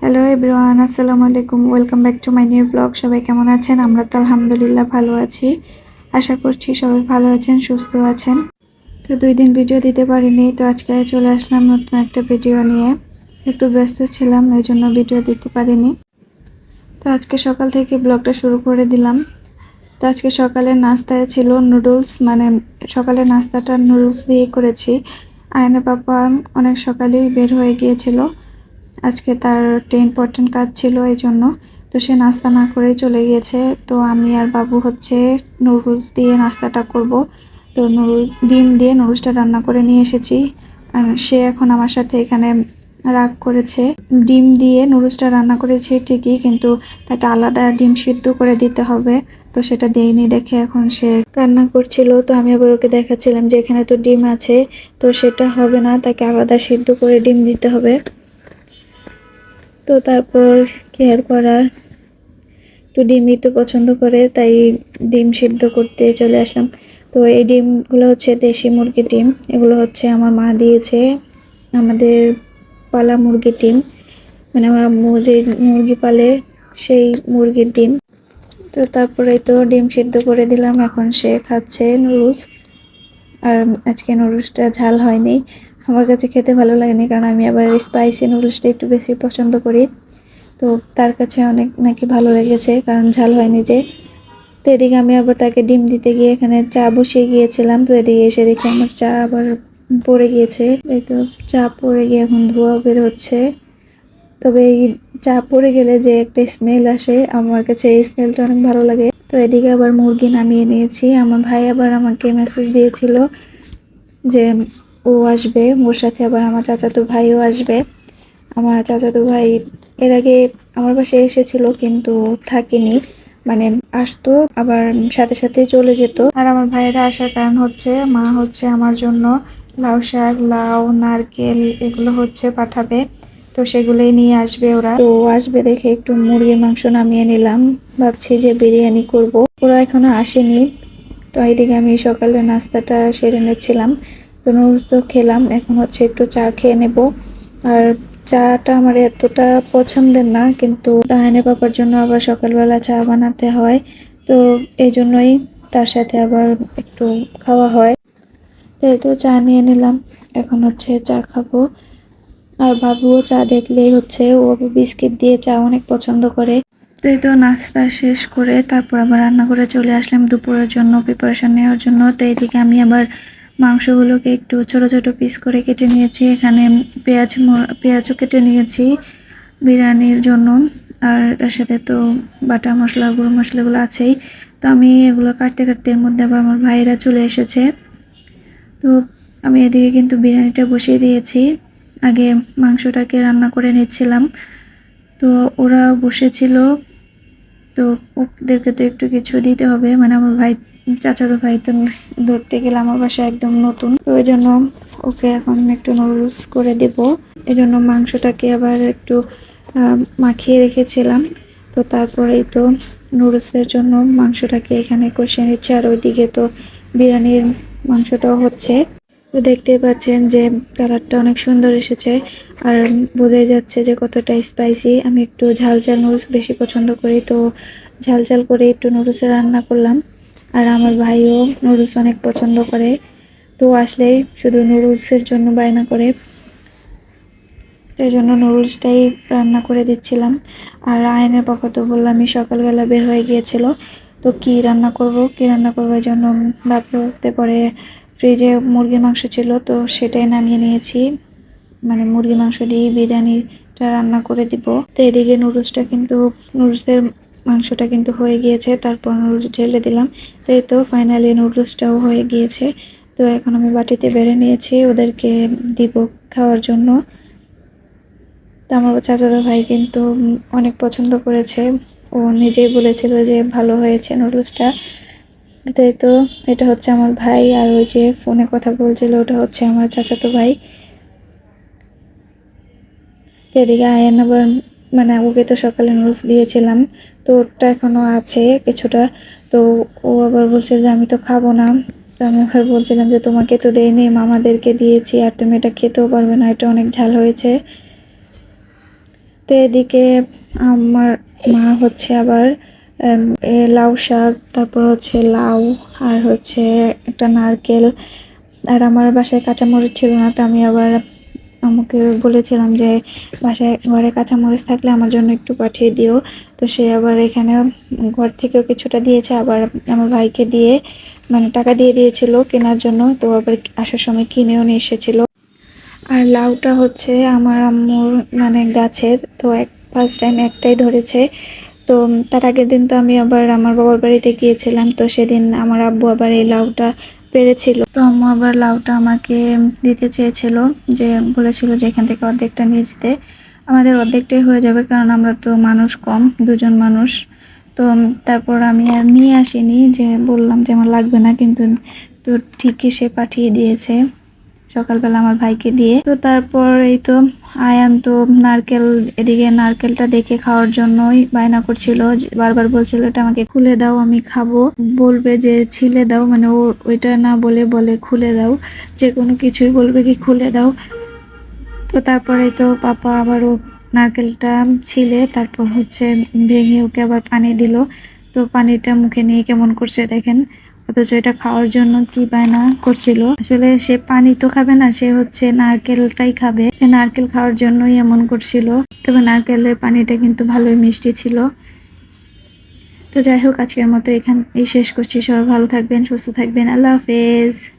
Hello everyone আসসালামু আলাইকুম। Welcome back to my new blog সবাই কেমন আছেন? আমরা তো আলহামদুলিল্লাহ ভালো আছি। আশা করছি সবাই ভালো আছেন, সুস্থ আছেন। তো দুই দিন ভিডিও দিতে পারিনি, তো আজকে চলে আসলাম নতুন একটা ভিডিও নিয়ে। একটু ব্যস্ত ছিলাম এই জন্য ভিডিও দিতে পারিনি। তো আজকে সকাল থেকে ব্লগটা শুরু করে দিলাম। তো আজকে সকালে নাস্তায় ছিল নুডলস মানে সকালে নাস্তাটা নুডলস দিয়ে করেছি। আয়না পাপা অনেক সকালেই বের হয়ে গিয়েছিল। আজকে তার একটা ইম্পর্টেন্ট কাজ ছিল এই জন্য। তো সে নাস্তা না করে চলে গিয়েছে। তো আমি আর বাবু হচ্ছে নুডলস দিয়ে নাস্তাটা করব। তো নুডল, ডিম দিয়ে নুডলসটা রান্না করে নিয়ে এসেছি। সে এখন আমার সাথে এখানে রাগ করেছে। ডিম দিয়ে নুডলসটা রান্না করেছি ঠিকই, কিন্তু তাকে আলাদা ডিম সিদ্ধ করে দিতে হবে। তো সেটা দেয়নি দেখে এখন সে কান্না করছিল। তো আমি আবার ওকে দেখাচ্ছিলাম যে এখানে তো ডিম আছে, তো সেটা হবে না, তাকে আলাদা সিদ্ধ করে ডিম দিতে হবে। তো তারপর কেয়ার করার। একটু ডিমই তো পছন্দ করে, তাই ডিম সিদ্ধ করতে চলে আসলাম। তো এই ডিমগুলো হচ্ছে দেশি মুরগির ডিম। এগুলো হচ্ছে আমার মা দিয়েছে, আমাদের পালা মুরগির ডিম। মানে আমার আম্মু যে মুরগি পালে সেই মুরগির ডিম। তো তারপরে তো ডিম সিদ্ধ করে দিলাম, এখন সে খাচ্ছে নুডলস। আর আজকে নুডলসটা ঝাল হয়নি। আমার কাছে খেতে ভালো লাগেনি কারণ আমি আবার স্পাইসি নুডলসটা একটু বেশি পছন্দ করি। তো তার কাছে অনেক নাকি ভালো লেগেছে কারণ ঝাল হয়নি যে। তো এদিকে আমি আবার তাকে ডিম দিতে গিয়ে এখানে চা বসিয়ে গিয়েছিলাম। তো এদিকে এসে দেখি আমার চা আবার পড়ে গিয়েছে। এই তো চা পড়ে গিয়ে এখন ধোয়া বের হচ্ছে। তবে এই চা পড়ে গেলে যে একটা স্মেল আসে, আমার কাছে এই স্মেলটা অনেক ভালো লাগে। তো এদিকে আবার মুরগি নামিয়ে নিয়েছি। আমার ভাই আবার আমাকে মেসেজ দিয়েছিল যে ও আসবে ওর সাথে আবার আমার চাচাতো ভাইও আসবে। আমার চাচাতো ভাই এর আগে আমার পাশে এসেছিল কিন্তু থাকেনি মানে আসতো, আবার সাথে সাথে চলে যেত। আর আমার ভাইয়েরা আসার কারণ হচ্ছে, মা হচ্ছে আমার জন্য লাউ শাক, লাউ, নারকেল এগুলো হচ্ছে পাঠাবে, তো সেগুলোই নিয়ে আসবে ওরা। তো আসবে দেখে একটু মুরগির মাংস নামিয়ে নিলাম, ভাবছি যে বিরিয়ানি করব। ওরা এখনও আসেনি, তো এইদিকে আমি সকালে নাস্তাটা সেরে নিচ্ছিলাম। তো নুডলস তো খেলাম, এখন হচ্ছে একটু চা খেয়ে নেব। আর চাটা আমার এতটা পছন্দের না, কিন্তু দাহানে পাপার জন্য আবার সকালবেলা চা বানাতে হয়। তো এই জন্যই তার সাথে আবার একটু খাওয়া হয়। তো এই তো চা নিয়ে নিলাম, এখন হচ্ছে চা খাব। আর বাবুও চা দেখলেই হচ্ছে, ও বিস্কিট দিয়ে চা অনেক পছন্দ করে। তো এই তো নাস্তা শেষ করে তারপর আবার রান্না করে চলে আসলাম দুপুরের জন্য প্রিপারেশন নেওয়ার জন্য। তো এইদিকে আমি আবার মাংসগুলোকে একটু ছোট ছোট পিস করে কেটে নিয়েছি। এখানে পেঁয়াজ পেঁয়াজও কেটে নিয়েছি বিরিয়ানির জন্য। আর তার সাথে তো বাটা মশলা, গুঁড়ো মশলাগুলো আছেই। তো আমি এগুলো কাটতে কাটতে এর মধ্যে আবার আমার ভাইয়েরা চলে এসেছে। তো আমি এদিকে কিন্তু বিরিয়ানিটা বসিয়ে দিয়েছি। আগে মাংসটাকে রান্না করে নিচ্ছিলাম। তো ওরা বসেছিল। তো ওদেরকে তো একটু কিছু দিতে হবে। মানে আমার ভাই, চাচাতো ভাই তো ধরতে গেলে আমার বাসায় একদম নতুন। তো ওই জন্য ওকে এখন একটু নুডলস করে দেব। এই জন্য মাংসটাকে আবার একটু মাখিয়ে রেখেছিলাম। তো তারপরেই তো নুডলসের জন্য মাংসটাকে এখানে কষিয়ে নিচ্ছে। আর ওইদিকে তো বিরিয়ানির মাংসটাও হচ্ছে। তো দেখতেই পাচ্ছেন যে কালারটা অনেক সুন্দর এসেছে। আর বোঝাই যাচ্ছে যে কতটা স্পাইসি আমি একটু ঝাল ঝাল নুডলস বেশি পছন্দ করি, তো ঝাল ঝাল করে একটু নুডলসে রান্না করলাম। আর আমার ভাইও নুডলস অনেক পছন্দ করে, তো আসলেই শুধু নুডলসের জন্য বায়না করে। সেই জন্য নুডলসটাই রান্না করে দিচ্ছিলাম। আর আয়নের পক্ষ তো বললামই সকালবেলা বের হয়ে গিয়েছিল। তো কি রান্না করব, কি রান্না করব এই জন্য ভাবতে ভাবতে পরে ফ্রিজে মুরগির মাংস ছিল, তো সেটাই নামিয়ে নিয়েছি। মানে মুরগির মাংস দিয়ে বিরিয়ানিটা রান্না করে দিব। তো এদিকে নুডলসটা কিন্তু, নুডলসের মাংসটা কিন্তু হয়ে গিয়েছে, তারপর নুডলস ঢেলে দিলাম। তো এই তো ফাইনালি নুডলসটাও হয়ে গিয়েছে। তো এখন আমি বাটিতে বেড়ে নিয়েছি, ওদেরকে দিব খাওয়ার জন্য। তো আমার চাচাতো ভাই কিন্তু অনেক পছন্দ করেছে। ও নিজেই বলেছিল যে ভালো হয়েছে নুডলসটা তাই তো এটা হচ্ছে আমার ভাই আর ওই যে ফোনে কথা বলছিল, ওটা হচ্ছে আমার চাচাতো ভাই। এদিকে আয়ান আবার মানে ওকে তো সকালে নুডলস দিয়েছিলাম, তো ওটা এখনও আছে কিছুটা। তো ও আবার বলছে যে আমি তো খাব না। তো আমি আবার বলছিলাম যে তোমাকে তো দেয়নি মামাদেরকে দিয়েছি আর তুমি এটা খেতেও পারবে না, এটা অনেক ঝাল হয়েছে। তো এদিকে আমার মা হচ্ছে আবার লাউ শাক, তারপর হচ্ছে লাউ, আর হচ্ছে একটা নারকেল। আর আমার বাসায় কাঁচামরিচ ছিল না, তো আমি আবার আমাকে বলেছিলাম যে বাসায় ঘরে কাঁচামরিচ থাকলে আমার জন্য একটু পাঠিয়ে দিও। তো সে আবার এখানে ঘর থেকেও কিছুটা দিয়েছে, আবার আমার ভাইকে দিয়ে মানে টাকা দিয়ে দিয়েছিল কেনার জন্য। তো আবার আসার সময় কিনেও নিয়ে এসেছিল। আর লাউটা হচ্ছে আমার আম্মুর মানে গাছের, তো এক ফার্স্ট টাইম একটাই ধরেছে। তো তার আগের দিন তো আমি আবার আমার বাবার বাড়িতে গিয়েছিলাম, তো সেদিন আমার আব্বু আবার এই লাউটা পেরেছিল। তো আম্মু আবার লাউটা আমাকে দিতে চেয়েছিল, যে বলেছিল যে এখান থেকে অর্ধেকটা নিয়ে যেতে। আমাদের অর্ধেকটাই হয়ে যাবে, কারণ আমরা তো মানুষ কম, দুজন মানুষ। তো তারপর আমি আর নিয়ে আসিনি, যে বললাম যে আমার লাগবে না, কিন্তু তো ঠিকই সে পাঠিয়ে দিয়েছে। সকালবেলা আমার ভাইকে দিয়ে। তো তারপর এই তো আয়ান তো নারকেল, এদিকে নারকেলটা দেখে খাওয়ার জন্যই বায়না করছিল। বারবার বলছিল, এটা আমাকে খুলে দাও, আমি খাব। বলবে যে, ছিলে দাও। মানে ও ওইটা না বলে বলে, খুলে দাও। যে কোনো কিছুই বলবে কি, খুলে দাও। তো তারপরে তো পাপা আবারও নারকেলটা ছিলে, তারপর হচ্ছে ভেঙে ওকে আবার পানি দিল। তো পানিটা মুখে নিয়ে কেমন করছে দেখেন। অথচ এটা খাওয়ার জন্য কি বায়না করছিল। আসলে সে পানি তো খাবে না, সে হচ্ছে নারকেলটাই খাবে। নারকেল খাওয়ার জন্যই এমন করছিল। তবে নারকেলের পানিটা কিন্তু ভালোই মিষ্টি ছিল। তো যাই হোক, আজকের মতো এখান এই শেষ করছি। সবাই ভালো থাকবেন, সুস্থ থাকবেন। আল্লাহ হাফেজ।